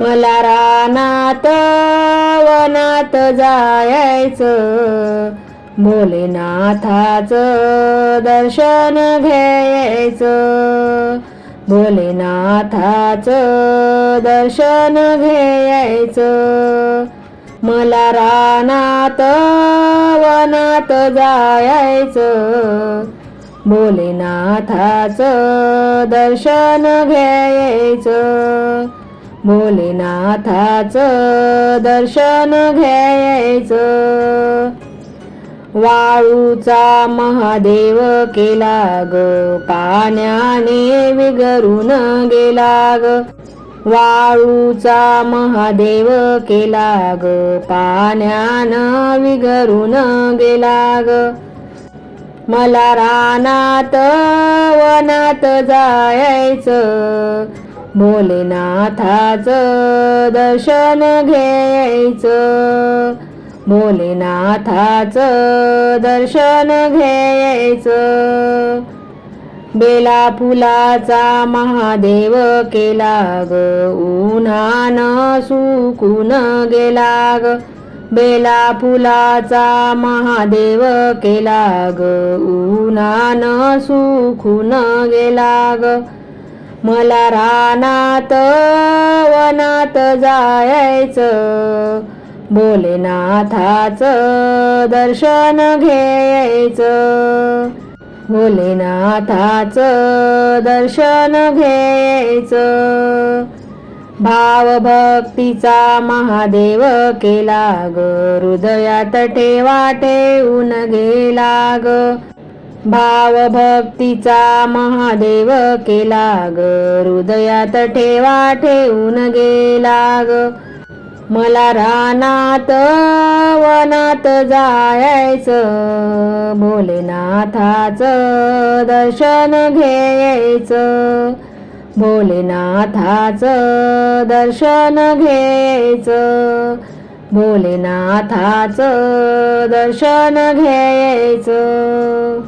मला रानात वनात जायचं. भोलेनाथाच दर्शन घ्यायचं. भोलेनाथाच दर्शन घ्यायचं. मला रानात वनात जायचं. भोलेनाथाच दर्शन घ्यायचं. भोलेनाथाचं दर्शन घ्यायचं. वाळूचा महादेव केला ग पाण्याने विगरून गेला ग. वाळूचा महादेव केला ग पाण्यानं विगरून गेला ग. मला रानात वनात जायचं. भोलेनाथाचं दर्शन घ्यायचं. भोलेनाथाचं दर्शन घ्यायचं. बेला फुलाचा महादेव केला ग उन्हान सुकून गेला ग बेला फुलाचा महादेव केला ग उन्हान सुकून गेला ग मला रानात वनात जायचं. भोलेनाथाचं दर्शन घ्यायचं. भोलेनाथाचं दर्शन घ्यायचं. भावभक्तीचा महादेव केला ग. हृदयात ठेवा ठेवून गेला ग भावभक्तीचा महादेव केला ग हृदयात ठेवा ठेवून गेला ग मला रानात वनात जायचं. भोलेनाथाचं दर्शन घ्यायचं. भोलेनाथाचं दर्शन घ्यायचं. भोलेनाथाचं दर्शन घ्यायचं.